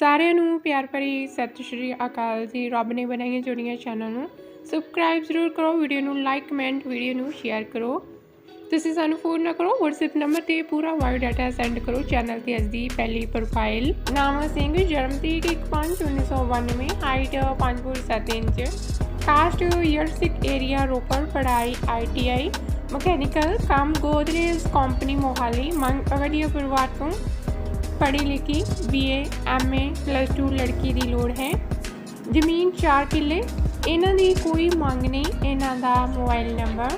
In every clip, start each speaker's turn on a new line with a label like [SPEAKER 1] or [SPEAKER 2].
[SPEAKER 1] ਸਾਰਿਆਂ ਨੂੰ ਪਿਆਰ ਭਰੀ ਸਤਿ ਸ਼੍ਰੀ ਅਕਾਲ ਜੀ। ਰੱਬ ਨੇ ਬਣਾਈਆਂ ਜੁੜੀਆਂ ਚੈਨਲ ਨੂੰ ਸਬਸਕ੍ਰਾਈਬ ਜ਼ਰੂਰ ਕਰੋ ਵੀਡੀਓ ਨੂੰ ਲਾਈਕ ਕਮੈਂਟ ਵੀਡੀਓ ਨੂੰ ਸ਼ੇਅਰ ਕਰੋ। ਤੁਸੀਂ ਸਾਨੂੰ ਫੋਨ ਨਾ ਕਰੋ, WhatsApp ਨੰਬਰ ਤੇ ਪੂਰਾ ਵਾਇਓ ਡਾਟਾ ਸੈਂਡ ਕਰੋ ਚੈਨਲ ਤੇ ਅੱਜ ਦੀ ਪਹਿਲੀ ਪ੍ਰੋਫਾਈਲ ਨਾਮ ਸਿੰਘ, ਜਨਮ ਤਰੀਕ 1/5/1992 ਹਾਈਟ 5 ਫੁੱਟ 7 ਇੰਚ ਕਾਸਟ ਯਰਸਿਕ ਏਰੀਆ ਰੋਪੜ ਪੜਾਈ ਆਈਟੀਆਈ ਮਕੈਨੀਕਲ ਕੰਮ, ਗੋਦਰੇਜ ਕੰਪਨੀ ਮੋਹਾਲੀ ਮੰਗ ਅਵਧੀਆ ਪਰਿਵਾਰ ਤੋਂ ਪੜ੍ਹੀ ਲਿਖੀ ਬੀਏ ਐਮਏ ਪਲੱਸ 2 ਲੜਕੀ ਦੀ ਲੋੜ ਹੈ ਜ਼ਮੀਨ 4 ਕਿੱਲੇ ਇਹਨਾਂ ਦੀ ਕੋਈ ਮੰਗ ਨਹੀਂ ਇਹਨਾਂ ਦਾ ਮੋਬਾਈਲ ਨੰਬਰ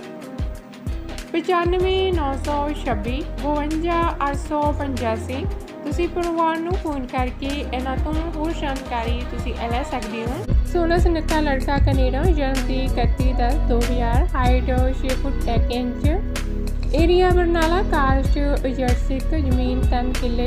[SPEAKER 1] 95926 52885 ਤੁਸੀਂ ਪਰਿਵਾਰ ਨੂੰ ਫੋਨ ਕਰਕੇ ਇਹਨਾਂ ਤੋਂ ਹੋਰ ਜਾਣਕਾਰੀ ਤੁਸੀਂ ਲੈ ਸਕਦੇ ਹੋ 16 ਸਨੱਕਾ ਲੜਕਾ ਕੈਨੇਡਾ ਜਨਮ ਦੀ 31 ਦਸ 2000 height 6 foot 1 inch area Barnala caste ਜਰਸਿਕ ਜ਼ਮੀਨ 3 ਕਿੱਲੇ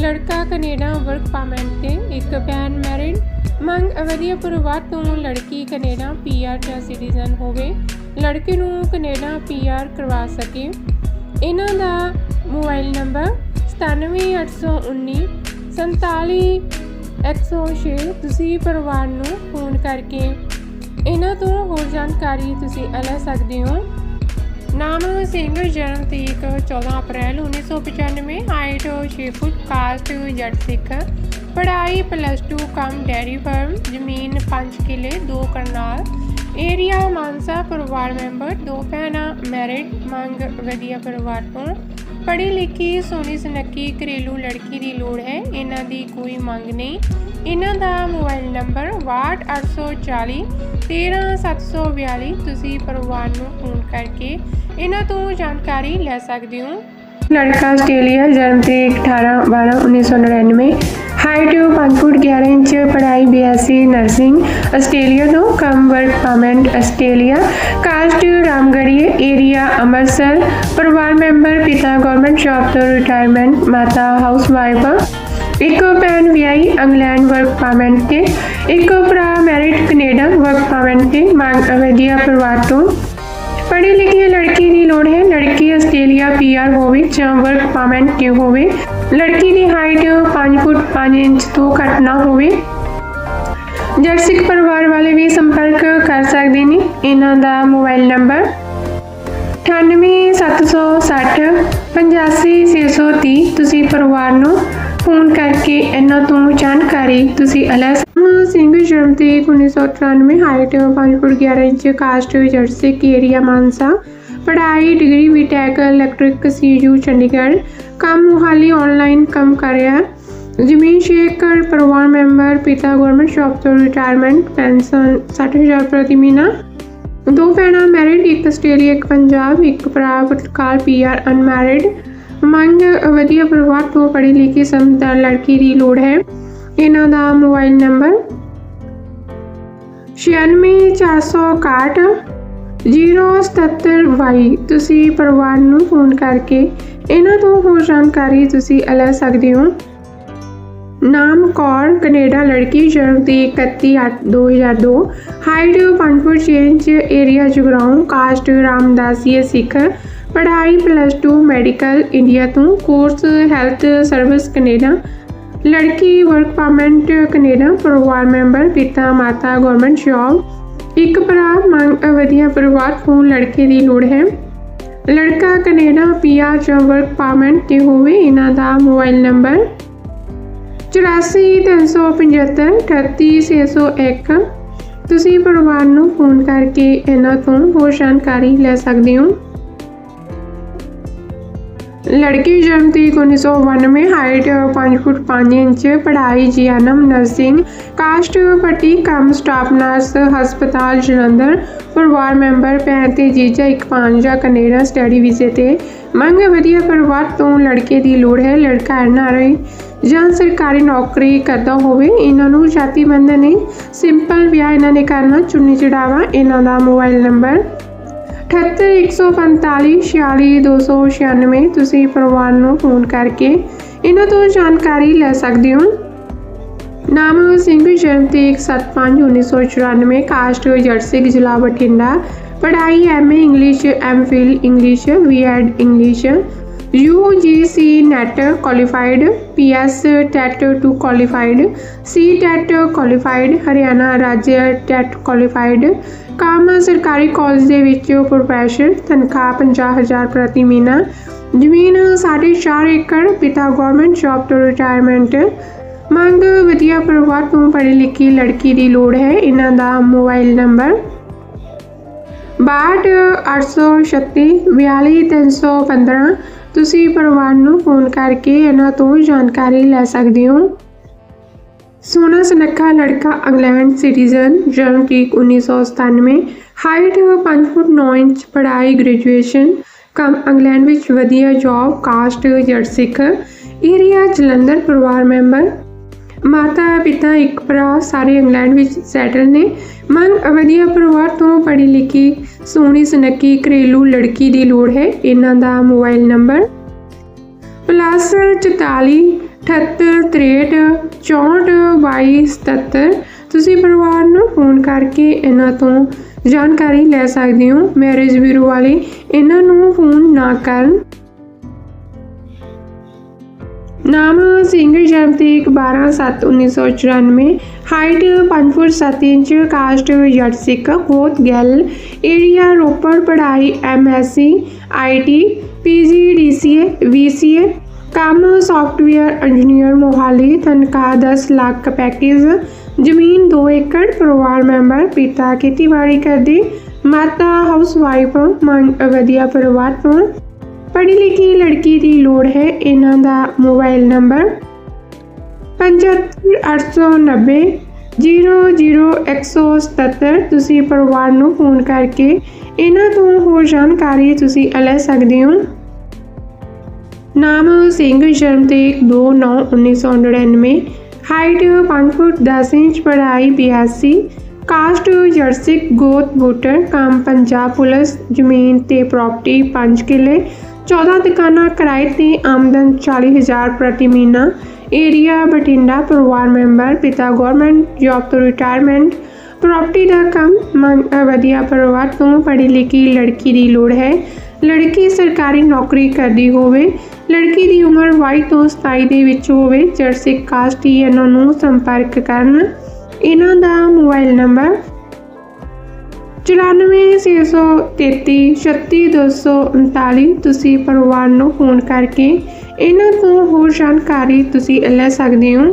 [SPEAKER 1] ਲੜਕਾ ਕੈਨੇਡਾ ਵਰਕ ਪਰਮਿਟ ਤੇ ਇੱਕ ਪੈਨ ਮੈਰਿਡ ਮੰਗ ਵਧੀਆ ਪਰਿਵਾਰ ਤੋਂ ਲੜਕੀ ਕੈਨੇਡਾ ਪੀਆਰ ਜਾਂ ਸਿਟੀਜ਼ਨ ਹੋਵੇ। ਲੜਕੇ ਨੂੰ ਕੈਨੇਡਾ ਪੀਆਰ ਕਰਵਾ ਸਕੇ। ਇਹਨਾਂ ਦਾ ਮੋਬਾਈਲ ਨੰਬਰ 97819 47106 ਤੁਸੀਂ ਪਰਿਵਾਰ ਨੂੰ ਫੋਨ ਕਰਕੇ। ਇਹਨਾਂ ਤੋਂ ਹੋਰ ਜਾਣਕਾਰੀ ਤੁਸੀਂ ਲੈ ਸਕਦੇ ਹੋ। ਨਾਮ ਸਿੰਘ ਜਨਮ ਤਰੀਕ 14 ਅਪ੍ਰੈਲ 1995 ਹਾਈਟ 6 ਫੁੱਟ ਕਾਸਟ ਜੱਟ ਸਿੱਖ। ਪੜ੍ਹਾਈ ਪਲੱਸ 2 ਕਮ ਡੈਰੀ ਫਾਰਮ ਜ਼ਮੀਨ 5 ਕਿੱਲੇ 2 ਕਰਨਾਲ। ਏਰੀਆ ਮਾਨਸਾ ਪਰਿਵਾਰ ਮੈਂਬਰ, ਦੋ ਭੈਣਾਂ ਮੈਰਿਡ ਮੰਗ ਵਧੀਆ ਪਰਿਵਾਰ ਤੋਂ। ਪੜ੍ਹੀ ਲਿਖੀ ਸੋਹਣੀ ਸੁਨੱਖੀ, ਘਰੇਲੂ ਲੜਕੀ ਦੀ ਲੋੜ ਹੈ, ਇਹਨਾਂ ਦੀ ਕੋਈ ਮੰਗ ਨਹੀਂ। ਇਹਨਾਂ ਦਾ ਮੋਬਾਈਲ ਨੰਬਰ 62840 13742 ਤੁਸੀਂ ਪਰਿਵਾਰ ਨੂੰ ਫੋਨ ਕਰਕੇ ਇਹਨਾਂ ਤੋਂ ਜਾਣਕਾਰੀ ਲੈ ਸਕਦੇ ਹੋ ਲੜਕਾ ਆਸਟ੍ਰੇਲੀਆ ਜਨਮ ਤਰੀਕ 18 12 1999 ਹਾਈਟ 5 ਫੁੱਟ 11 ਇੰਚ ਪੜ੍ਹਾਈ ਬੀਐਸਸੀ ਨਰਸਿੰਗ ਆਸਟ੍ਰੇਲੀਆ ਤੋਂ cum work permit Australia caste ਰਾਮਗੜੀਏ area Amritsar ਪਰਿਵਾਰ ਮੈਂਬਰ ਪਿਤਾ ਗਵਰਨਮੈਂਟ ਜੌਬ ਤੋਂ ਰਿਟਾਇਰਮੈਂਟ ਮਾਤਾ ਹਾਊਸ ਵਾਈਫ ਇੱਕ ਭੈਣ ਵਿਆਹੀ ਇੰਗਲੈਂਡ ਵਰਕ ਪਰਮਿਟ ਤੇ ਇੱਕ ਭਰਾ ਮੈਰਿਡ ਕੈਨੇਡਾ ਵਰਕ ਪਰਮਿਟ ਤੇ ਮੰਗ ਵਧੀਆ ਪਰਿਵਾਰ ਤੋਂ ਪੜ੍ਹੀ ਲਿਖੀ ਲੜਕੀ ਦੀ ਲੋੜ ਹੈ। ਲੜਕੀ ਆਸਟ੍ਰੇਲੀਆ ਪੀਆਰ ਹੋਵੇ ਜਾਂ ਵਰਕ ਪਰਮਿਟ ਤੇ ਹੋਵੇ। ਲੜਕੀ ਦੀ ਹਾਈਟ 5 ਫੁੱਟ 5 ਇੰਚ ਤੋਂ ਘੱਟ ਨਾ ਹੋਵੇ। ਜਰਸਿਕ ਪਰਿਵਾਰ ਵਾਲੇ ਵੀ ਸੰਪਰਕ ਕਰ ਸਕਦੇ ਨੇ। ਇਹਨਾਂ ਦਾ ਮੋਬਾਈਲ ਨੰਬਰ 98760 85630 ਤੁਸੀਂ ਪਰਿਵਾਰ ਨੂੰ ਫੋਨ ਕਰਕੇ ਇਹਨਾਂ ਤੋਂ ਜਾਣਕਾਰੀ ਤੁਸੀਂ ਲੈ ਸਿੰਘ ਜਨਮ ਤੇ 1993 height 5 foot 11 inch caste ਜਰਸਿਕ area Mansa. ਪੜ੍ਹਾਈ, degree B Tech electric CU Chandigarh. ਕੰਮ ਮੁਹਾਲੀ ਆਨਲਾਈਨ ਕੰਮ ਕਰ ਰਿਹਾ। ਜ਼ਮੀਨ ਸ਼ੇਖਰ ਪਰਿਵਾਰ ਮੈਂਬਰ, ਪਿਤਾ ਗਵਰਨਮੈਂਟ ਜੌਬ ਤੋਂ ਰਿਟਾਇਰਮੈਂਟ ਪੈਨਸ਼ਨ 60000 ਪ੍ਰਤੀ ਮਹੀਨਾ। ਦੋ ਭੈਣਾਂ ਮੈਰਿਡ ਇੱਕ ਆਸਟ੍ਰੇਲੀਆ ਇੱਕ ਪੰਜਾਬ, ਇੱਕ ਭਰਾ ਤਤਕਾਲ ਪੀਆਰ ਅਨਮੈਰਿਡ ਮੰਗ ਵਧੀਆ ਪਰਿਵਾਰ ਤੋਂ ਪੜ੍ਹੀ ਲਿਖੀ ਸਮਝਦਾਰ ਲੜਕੀ ਦੀ ਲੋੜ ਹੈ। ਇਹਨਾਂ ਦਾ ਮੋਬਾਈਲ ਨੰਬਰ 96461 07722 ਤੁਸੀਂ ਪਰਿਵਾਰ ਨੂੰ ਫੋਨ ਕਰਕੇ ਇਹਨਾਂ ਤੋਂ ਹੋਰ ਜਾਣਕਾਰੀ ਤੁਸੀਂ ਲੈ ਸਕਦੇ ਹੋ। ਨਾਮ ਕੌਰ, ਕੈਨੇਡਾ, ਲੜਕੀ, ਜਨਮ ਦੀ 31/8/2002 height 5 foot 6 inch, area Jagraon, caste Ramdasia Sikh ਪੜ੍ਹਾਈ ਪਲੱਸ 2 ਮੈਡੀਕਲ ਇੰਡੀਆ ਤੋਂ ਕੋਰਸ ਹੈਲਥ ਸਰਵਿਸ ਕੈਨੇਡਾ, ਲੜਕੀ ਵਰਕ ਪਰਮਿਟ ਕੈਨੇਡਾ, ਪਰਿਵਾਰ ਮੈਂਬਰ ਪਿਤਾ, ਮਾਤਾ ਗਵਰਨਮੈਂਟ ਜੌਬ ਇੱਕ ਭਰਾ ਮੰਗ ਵਧੀਆ ਪਰਿਵਾਰ ਫੋਨ ਲੜਕੇ ਦੀ ਲੋੜ ਹੈ। ਲੜਕਾ ਕੈਨੇਡਾ ਪੀਆਰ ਜਾਂ ਵਰਕ ਪਰਮਿਟ ਤੇ ਹੋਵੇ, ਇਹਨਾਂ ਦਾ ਮੋਬਾਈਲ ਨੰਬਰ 8435 38601 ਤੁਸੀਂ ਪਰਿਵਾਰ ਨੂੰ ਫੋਨ ਕਰਕੇ ਇਹਨਾਂ ਤੋਂ ਹੋਰ ਜਾਣਕਾਰੀ ਲੈ ਸਕਦੇ ਹੋ। ਲੜਕੀ ਜਨਮ ਤਰੀਕ 1992 ਹਾਈਟ 5 ਫੁੱਟ 5 ਇੰਚ, ਪੜ੍ਹਾਈ ਜੀਐਨਐਮ ਨਰਸਿੰਗ ਕਾਸਟ ਪੱਟੀ ਕੰਮ ਸਟਾਫ ਨਰਸ ਹਸਪਤਾਲ ਜਲੰਧਰ, ਪਰਿਵਾਰ ਮੈਂਬਰ ਭੈਣ ਤੇ ਜੀਜਾ ਇੱਕ ਭਾਂਜਾ ਕੈਨੇਡਾ ਸਟੱਡੀ ਵੀਜ਼ੇ ਤੇ। ਮੰਗ ਵਧੀਆ ਪਰਿਵਾਰ ਤੋਂ ਲੜਕੇ ਦੀ ਲੋੜ ਹੈ, ਲੜਕਾ ਐਨਆਰਆਈ ਜਾਂ ਸਰਕਾਰੀ ਨੌਕਰੀ ਕਰਦਾ ਹੋਵੇ, ਇਹਨਾਂ ਨੂੰ ਜਾਤੀ ਬੰਧਨ ਨਹੀਂ। ਸਿੰਪਲ ਵਿਆਹ ਇਹਨਾਂ ਨੇ ਕਰਨਾ, ਚੁੰਨੀ ਚੜਾਵਾ ਇਹਨਾਂ ਦਾ ਮੋਬਾਈਲ ਨੰਬਰ 7814446296 ਤੁਸੀਂ ਪਰਿਵਾਰ ਨੂੰ ਫੋਨ ਕਰਕੇ ਇਹਨਾਂ ਤੋਂ ਜਾਣਕਾਰੀ ਲੈ ਸਕਦੇ ਹੋ। ਨਾਮ ਸਿੰਘ, ਜਨਮ ਤੇ 1751994 ਕਾਸਟ ਜਰਸਿਕ ਜ਼ਿਲ੍ਹਾ ਬਠਿੰਡਾ। ਪੜ੍ਹਾਈ MA English MPhil English, BEd English. UGC NET qualified PS TET 2 qualified C TET qualified Haryana ਰਾਜ TET qualified ਕੰਮ ਸਰਕਾਰੀ ਕਾਲਜ ਦੇ ਵਿੱਚ ਪ੍ਰੋਫੈਸਰ ਤਨਖਾਹ 50000 ਪ੍ਰਤੀ ਮਹੀਨਾ, ਜ਼ਮੀਨ 4.5 ਏਕੜ, ਪਿਤਾ ਗਵਰਨਮੈਂਟ ਜੌਬ ਤੋਂ ਰਿਟਾਇਰਮੈਂਟ ਮੰਗ ਵਧੀਆ ਪਰਿਵਾਰ ਤੋਂ ਪੜ੍ਹੀ ਲਿਖੀ ਲੜਕੀ ਦੀ ਲੋੜ ਹੈ, ਇਹਨਾਂ ਦਾ ਮੋਬਾਈਲ ਨੰਬਰ 62 836 ਤੁਸੀਂ ਪਰਿਵਾਰ ਨੂੰ ਫੋਨ ਕਰਕੇ ਇਹਨਾਂ ਤੋਂ ਜਾਣਕਾਰੀ ਲੈ ਸਕਦੇ ਹੋ। ਸੋਨਾ ਸੁਨੱਖਾ ਲੜਕਾ ਇੰਗਲੈਂਡ ਸਿਟੀਜ਼ਨ, ਜਨਮ ਤਰੀਕ 1997 ਹਾਈਟ 5 ਫੁੱਟ 9 ਇੰਚ, ਪੜ੍ਹਾਈ ਗ੍ਰੈਜੂਏਸ਼ਨ ਕੰਮ ਇੰਗਲੈਂਡ ਵਿੱਚ ਵਧੀਆ ਜੌਬ ਕਾਸਟ ਜੱਟ ਸਿੱਖ ਏਰੀਆ ਜਲੰਧਰ ਪਰਿਵਾਰ ਮੈਂਬਰ। ਮਾਤਾ ਪਿਤਾ ਇੱਕ ਭਰਾ ਸਾਰੇ ਇੰਗਲੈਂਡ ਵਿੱਚ ਸੈਟਲ ਨੇ। ਮੰਗ ਵਧੀਆ ਪਰਿਵਾਰ ਤੋਂ ਪੜ੍ਹੀ ਲਿਖੀ ਸੋਹਣੀ ਸੁਨੱਖੀ ਘਰੇਲੂ ਲੜਕੀ ਦੀ ਲੋੜ ਹੈ। ਇਹਨਾਂ ਦਾ ਮੋਬਾਈਲ ਨੰਬਰ ਪਲੱਸ 44 78 63 64 22 77 ਤੁਸੀਂ ਪਰਿਵਾਰ ਨੂੰ ਫੋਨ ਕਰਕੇ ਇਹਨਾਂ ਤੋਂ ਜਾਣਕਾਰੀ ਲੈ ਸਕਦੇ ਹੋ। ਮੈਰਿਜ ਬਿਊਰੋ ਵਾਲੇ, ਇਹਨਾਂ ਨੂੰ ਫੋਨ ਨਾ ਕਰਨ। ਨਾਮ ਸਿੰਘ ਜਨਮ ਤਰੀਕ 12/7/1994 height 5 foot 7 inch, caste Jatt ਸਿੱਖ ਗੋਤ ਗੈਲ। ਏਰੀਆ ਰੋਪੜ, ਪੜ੍ਹਾਈ ਐਮਐਸਸੀ ਆਈਟੀ ਪੀਜੀਡੀਸੀਏ ਵੀਸੀਏ ਕੰਮ ਸੌਫਟਵੇਅਰ ਇੰਜੀਨੀਅਰ ਮੋਹਾਲੀ ਤਨਖਾਹ 10 ਲੱਖ ਪੈਕੇਜ ਜ਼ਮੀਨ 2 ਏਕੜ, ਪਰਿਵਾਰ ਮੈਂਬਰ ਪਿਤਾ ਖੇਤੀਬਾੜੀ ਕਰਦੇ, ਮਾਤਾ ਹਾਊਸ ਵਾਈਫ ਮੰਗ ਵਧੀਆ ਪਰਿਵਾਰ ਤੋਂ। ਪੜ੍ਹੀ ਲਿਖੀ ਲੜਕੀ ਦੀ ਲੋੜ ਹੈ, ਇਹਨਾਂ ਦਾ ਮੋਬਾਈਲ ਨੰਬਰ 75890 00177 ਤੁਸੀਂ ਪਰਿਵਾਰ ਨੂੰ ਫੋਨ ਕਰਕੇ ਇਹਨਾਂ ਤੋਂ ਹੋਰ ਜਾਣਕਾਰੀ ਤੁਸੀਂ ਲੈ ਸਕਦੇ ਹੋ। ਨਾਮ ਸਿੰਘ, ਜਨਮ ਤਰੀਕ 2/9/1999 ਹਾਈਟ 5 ਫੁੱਟ 10 ਇੰਚ, ਪੜ੍ਹਾਈ 82 ਕਾਸਟ ਜਰਸਿਕ ਗੋਤ ਵੋਟਰ ਕੰਮ ਪੰਜਾਬ ਪੁਲਿਸ, ਜ਼ਮੀਨ ਤੇ ਪ੍ਰਾਪਰਟੀ 5 ਕਿੱਲੇ 14 ਦੁਕਾਨਾਂ ਕਿਰਾਏ ਤੇ ਆਮਦਨ 40000 ਪ੍ਰਤੀ ਮਹੀਨਾ ਏਰੀਆ ਬਠਿੰਡਾ, ਪਰਿਵਾਰ ਮੈਂਬਰ, ਪਿਤਾ ਗਵਰਨਮੈਂਟ ਜੌਬ ਤੋਂ ਰਿਟਾਇਰਮੈਂਟ ਪ੍ਰਾਪਰਟੀ ਦਾ ਕੰਮ ਵਧੀਆ ਪਰਿਵਾਰ ਤੋਂ ਪੜ੍ਹੀ ਲਿਖੀ ਲੜਕੀ ਦੀ ਲੋੜ ਹੈ। ਲੜਕੀ ਸਰਕਾਰੀ ਨੌਕਰੀ ਕਰਦੀ ਹੋਵੇ, ਲੜਕੀ ਦੀ ਉਮਰ 22 ਤੋਂ 27 ਦੇ ਵਿੱਚ ਹੋਵੇ ਜਰਸਿਕ ਕਾਸਟ ਹੀ ਇਹਨਾਂ ਨੂੰ ਸੰਪਰਕ ਕਰਨ। ਇਹਨਾਂ ਦਾ ਮੋਬਾਈਲ ਨੰਬਰ 9463 36239 ਤੁਸੀਂ ਪਰਿਵਾਰ ਨੂੰ ਫੋਨ ਕਰਕੇ ਇਹਨਾਂ ਤੋਂ ਹੋਰ ਜਾਣਕਾਰੀ ਤੁਸੀਂ ਲੈ ਸਕਦੇ ਹੋ।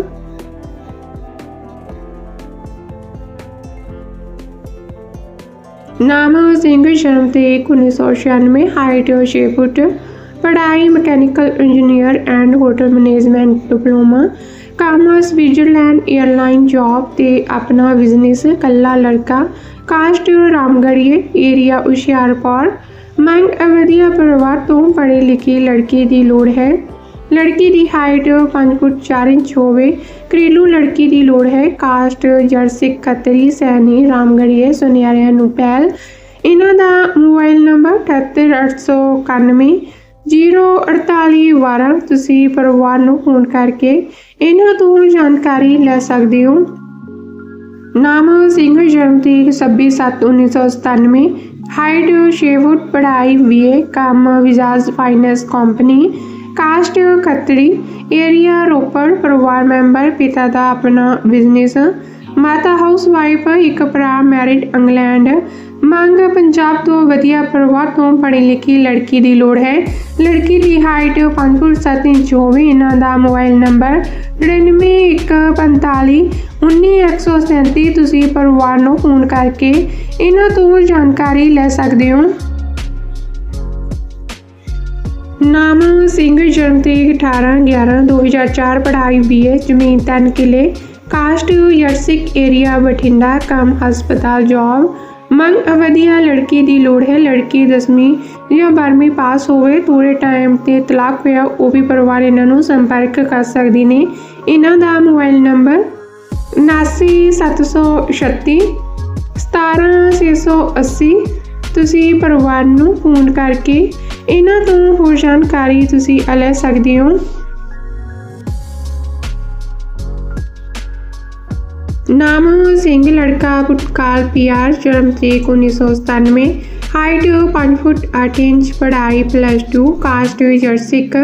[SPEAKER 1] ਨਾਮ ਸਿੰਘ ਜਨਮ ਤੇ 1996 ਹਾਈਟ 6 ਫੁੱਟ, ਪੜ੍ਹਾਈ mechanical engineer and hotel management, diploma, commerce Switzerland airline job ਤੇ ਆਪਣਾ ਬਿਜ਼ਨਸ ਕੱਲਾ ਲੜਕਾ, ਕਾਸਟ ਰਾਮਗੜੀਏ ਏਰੀਆ, ਹੁਸ਼ਿਆਰਪੁਰ। ਮੰਗ ਅਵਧੀਆ ਪਰਿਵਾਰ ਤੋਂ ਪੜ੍ਹੀ ਲਿਖੀ ਲੜਕੀ ਦੀ ਲੋੜ ਹੈ। ਲੜਕੀ ਦੀ ਹਾਈਟ 5 ਫੁੱਟ 4 ਇੰਚ ਹੋਵੇ। ਘਰੇਲੂ ਲੜਕੀ ਦੀ ਲੋੜ ਹੈ। ਕਾਸਟ ਜਰਸਿਕ ਖੱਤਰੀ, ਸੈਣੀ ਰਾਮਗੜੀਏ ਸੁਨਿਆਰਿਆਂ ਨੂੰ ਪਹਿਲ। ਇਹਨਾਂ ਦਾ ਮੋਬਾਈਲ ਨੰਬਰ 78891 04812 ਤੁਸੀਂ ਪਰਿਵਾਰ ਨੂੰ ਫੋਨ ਕਰਕੇ ਇਹਨਾਂ ਤੋਂ ਜਾਣਕਾਰੀ ਲੈ ਸਕਦੇ ਹੋ। ਨਾਮ ਸਿੰਘ ਜਨਮ ਤਰੀਕ 26/7/1997 ਹਾਈਟ 6 ਫੁੱਟ, ਪੜ੍ਹਾਈ ਵੀਏ ਕੰਮ Bajaj finance company caste Khatri area Ropar, ਪਰਿਵਾਰ ਮੈਂਬਰ, ਪਿਤਾ ਦਾ ਆਪਣਾ ਬਿਜ਼ਨਸ ਮਾਤਾ ਹਾਊਸ ਵਾਈਫ ਇੱਕ ਭਰਾ ਮੈਰਿਡ ਇੰਗਲੈਂਡ ਮੰਗ ਪੰਜਾਬ ਤੋਂ ਵਧੀਆ ਪਰਿਵਾਰ ਤੋਂ ਪੜ੍ਹੀ ਲਿਖੀ ਲੜਕੀ ਦੀ ਲੋੜ ਹੈ। ਲੜਕੀ ਦੀ ਹਾਈਟ 5 ਫੁੱਟ 7 ਇੰਚ ਹੋਵੇ, ਇਹਨਾਂ ਦਾ ਮੋਬਾਈਲ ਨੰਬਰ 9915 19137 ਤੁਸੀਂ ਪਰਿਵਾਰ ਨੂੰ ਫੋਨ ਕਰਕੇ ਇਹਨਾਂ ਤੋਂ ਜਾਣਕਾਰੀ ਲੈ ਸਕਦੇ ਹੋ। ਨਾਮ ਸਿੰਘ ਜਨਮ ਤਰੀਕ 18 11 2004 ਪੜ੍ਹਾਈ ਬੀਏ ਜ਼ਮੀਨ 3 ਕਿੱਲੇ, ਕਾਸਟ ਯਰਸਿਕ ਏਰੀਆ ਬਠਿੰਡਾ, ਕੰਮ ਹਸਪਤਾਲ, ਜੌਬ। ਮੰਗ ਅਵਧੀਆ ਲੜਕੀ ਦੀ ਲੋੜ ਹੈ, ਲੜਕੀ 10ਵੀਂ ਜਾਂ 12ਵੀਂ ਪਾਸ ਹੋਵੇ ਥੋੜੇ ਟਾਈਮ ਤੇ ਤਲਾਕ ਹੋਇਆ, ਉਹ ਵੀ ਪਰਿਵਾਰ ਇਹਨਾਂ ਨੂੰ ਸੰਪਰਕ ਕਰ ਸਕਦੀ ਨੇ। ਇਹਨਾਂ ਦਾ ਮੋਬਾਈਲ ਨੰਬਰ 79736 17680 ਤੁਸੀਂ ਪਰਿਵਾਰ ਨੂੰ ਫੋਨ ਕਰਕੇ ਇਹਨਾਂ ਤੋਂ ਹੋਰ ਜਾਣਕਾਰੀ ਤੁਸੀਂ ਲੈ ਸਕਦੇ ਹੋ। ਨਾਮ ਸਿੰਘ, ਲੜਕਾ ਪੁਟਕਾਲ ਪੀਆਰ, ਜਨਮ ਤਰੀਕ 1997 ਹਾਈਟ 5 ਫੁੱਟ 8 ਇੰਚ ਪੜਾਈ ਪਲੱਸ 2 ਕਾਸਟ ਜਰਸਿਕ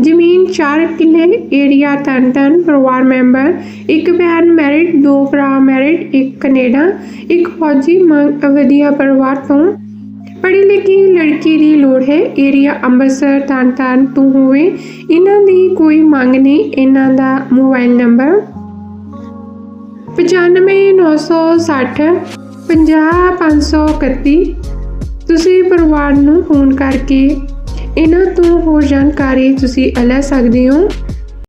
[SPEAKER 1] ਜ਼ਮੀਨ 4 ਕਿੱਲੇ ਏਰੀਆ ਤਨ ਪਰਿਵਾਰ ਮੈਂਬਰ, ਇੱਕ ਭੈਣ ਮੈਰਿਡ ਦੋ ਭਰਾ ਮੈਰਿਡ ਇੱਕ ਕੈਨੇਡਾ, ਇੱਕ ਫੌਜੀ ਮੰਗ ਵਧੀਆ ਪਰਿਵਾਰ ਤੋਂ। ਪੜ੍ਹੀ ਲਿਖੀ ਲੜਕੀ ਦੀ ਲੋੜ ਹੈ। ਏਰੀਆ ਅੰਮ੍ਰਿਤਸਰ ਤਰਨ ਤਾਰਨ ਤੋਂ ਹੋਵੇ। ਇਹਨਾਂ ਦੀ ਕੋਈ ਮੰਗ ਨਹੀਂ। ਇਹਨਾਂ ਦਾ ਮੋਬਾਈਲ ਨੰਬਰ 95960 50531 ਤੁਸੀਂ ਪਰਿਵਾਰ ਨੂੰ ਫੋਨ ਕਰਕੇ ਇਹਨਾਂ ਤੋਂ ਹੋਰ ਜਾਣਕਾਰੀ ਤੁਸੀਂ ਲੈ ਸਕਦੇ ਹੋ।